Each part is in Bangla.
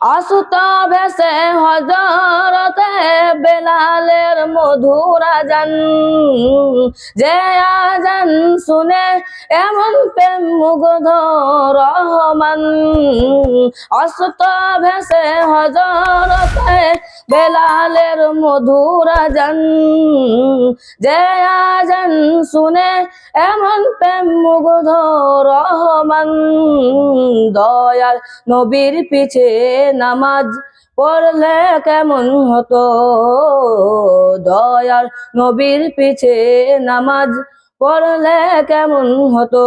আসুত ভেসে হজরতে বেলালের মধুরা জান যে আজান শুনে এমন প্রেম মুগ্ধ রহমান। আসুত ভেসে হজরতে বেলালের মধুরা জান যে আজান শুনে এমন প্রেম মুগ্ধ রহমান। দয়াল নবীর পিছে নামাজ পড়লে কেমন হতো? দয়াল নবীর পিছে নামাজ পড়লে কেমন হতো?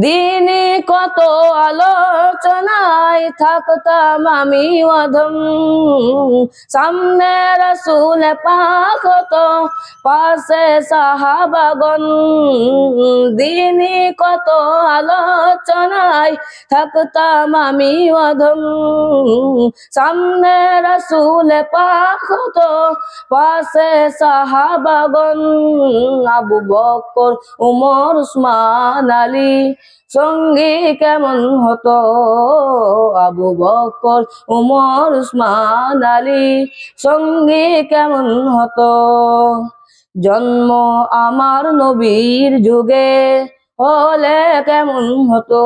দিনে কত আলোচনায় থাকতাম আমি, অধম। সামনে রসুল পাক পাশে সাহাবাগন দিনে কত আলোচনায় থাকতাম আমি, অধম। সামনে রসুল পাক পাশে সাহাবাগন আবু বকর, উমর, উসমান, আলী সঙ্গী কেমন হতো? আবু বকর, উমর, উসমান আলী সঙ্গী কেমন হতো? জন্ম আমার নবীর যুগে হলে কেমন হতো?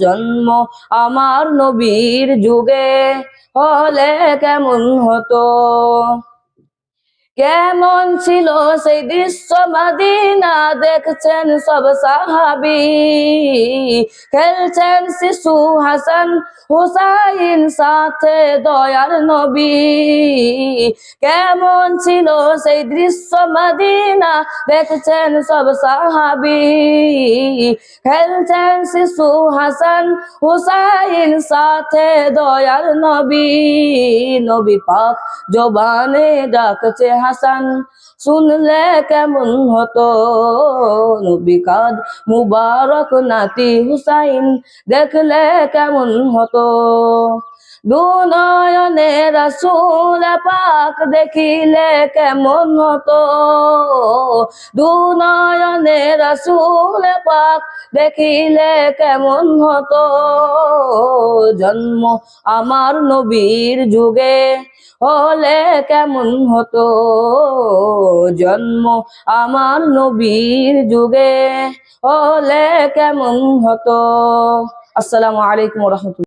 জন্ম আমার নবীর যুগে হলে কেমন হতো? কেমন ছিল সেই দৃশ্য মাদিনা? দেখছেন সব সাহাবি। খেলছেন শিশু হাসান হুসাইন, সাথে দয়ার নবী। কেমন ছিল সেই দৃশ্য মাদিনা? দেখছেন সব সাহাবি। খেলছেন শিশু হাসান হুসাইন, সাথে দয়ার নবী। নবী পাক জবানে ডাকছে হাসান শুনলে কেমন হতো? নবিকাদ মুবারক নাতি হুসাইন দেখলে কেমন হতো? দুনয়নে রসুল পাক দেখিলে কেমন হতো? দুনয়নে রসুল পাক দেখিলে কেমন হতো জন্ম আমার নবীর যুগে, হলে কেমন হতো জন্ম আমার নবীর যুগে, হলে কেমন হতো। আসসালামু আলাইকুম রহমতুল্লাহ।